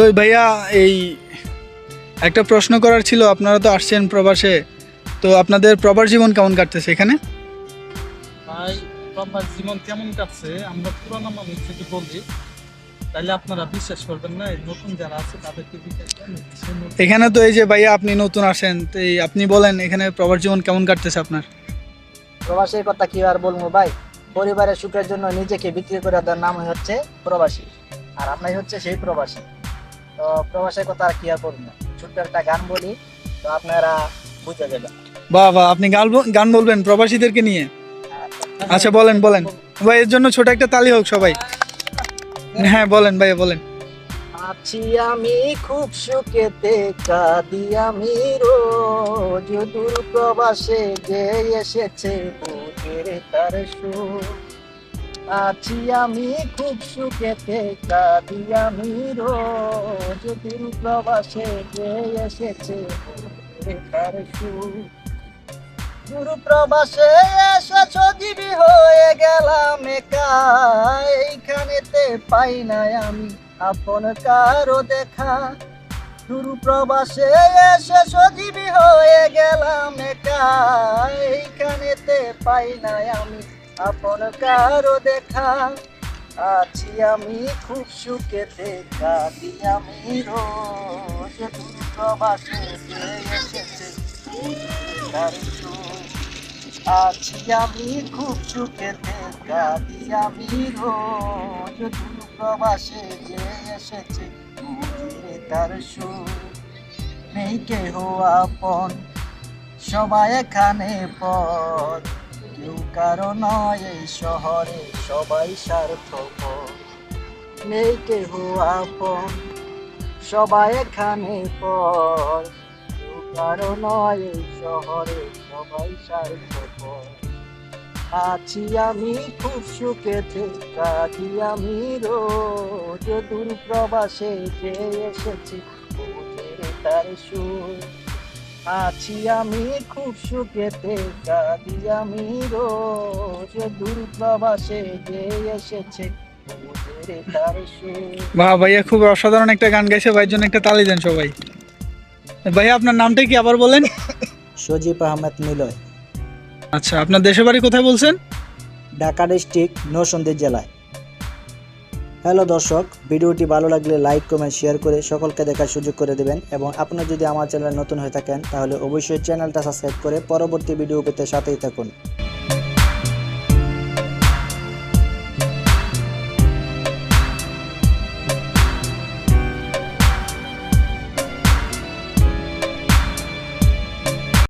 তো ভাইয়া এই একটা প্রশ্ন করার ছিল আপনারা তো আসছেন প্রবাসে তো আপনাদের প্রবাস জীবন কেমন কাটতেছে এখানে? ভাই প্রবাস জীবন কেমন কাটছে আমরা পুরানো মানুষ থেকে বলি তাহলে আপনারা বিশ্বাস করবেন না এই নতুন যারা আছে তাদেরকে এখানে তো এই যে ভাইয়া আপনি নতুন আসেন তো এই আপনি বলেন এখানে প্রবাস জীবন কেমন কাটতেছে আপনার? প্রবাসের কথা কি আর বলব ভাই? পরিবারের সুখের জন্য নিজেকে বিক্রি করে দেওয়ার নাম হচ্ছে প্রবাসী। আর আপনাই হচ্ছে সেই প্রবাসী। তো প্রবাসের কথা আর কি আর বলব ছোট্ট একটা গান বলি তো আপনারা বুঝে যাবেন বাহ বাহ আপনি গান গান বলবেন প্রবাসীদেরকে নিয়ে? আচ্ছা বলেন বলেন। ভাই এর জন্য ছোট একটা তালি হোক সবাই। হ্যাঁ বলেন ভাইয়া বলেন। আছি আমি খুব সুখেতে কাঁদি আমি রোজ। দূর প্রবাসে যে এসেছে বুকের তার সুর। আছি আমি খুব সুখেতে কাঁদি আমি রোজ দূর প্রবাসে যে এসেছে বুকের দূর প্রবাসে এসে সজীবী হয়ে গেলাম একা। এইখানেতে পাই না আমি আপন কারও দেখা। দূর প্রবাসে এসে সজীবী হয়ে গেলাম একা। এইখানেতে পাই না আমি আপন কারও দেখা। আছি আমি খুব সুখেতে কাঁদি আমি রোজ প্রবাসে এসেছে। আছি আমি খুব সুখেতে কাঁদি আমি রোজ প্রবাসে যে এসেছে তার সুর নেই কেহ আপন। সবাই এখানে পথ। কেউ কারও নয় এই শহরে সবাই স্বার্থপর। নেই কেহ আপন, সবাই এখানে পর। কেউ কারও নয় এই শহরে সবাই স্বার্থপর। আছি আমি খুব সুখেতে কাঁদি আমি রোজ দূর প্রবাসে যে এসেছি তার সুর। আছি আমি খুব সুখেতে কাঁদি আমি রোজ দূর প্রবাসে যে এসেছে। বাহ ভাইয়া খুব অসাধারণ একটা গান গাইছে ভাইয়ের জন্য একটা তালি দেন সবাই। ভাইয়া আপনার নামটা কি আবার বলেন? সজীব আহমেদ নিলয় আচ্ছা আপনার দেশের বাড়ি কোথায় বলছেন? ঢাকা ডিস্ট্রিক্ট নরসিংদী জেলায়। হ্যালো দর্শক, ভিডিওটি ভালো লাগলে লাইক, কমেন্ট, শেয়ার করে সকলকে দেখার সুযোগ করে দেবেন এবং আপনি যদি আমার চ্যানেল নতুন হয়ে থাকেন, তাহলে অবশ্যই চ্যানেলটা সাবস্ক্রাইব করে পরবর্তী ভিডিও পেতে সাথেই থাকুন।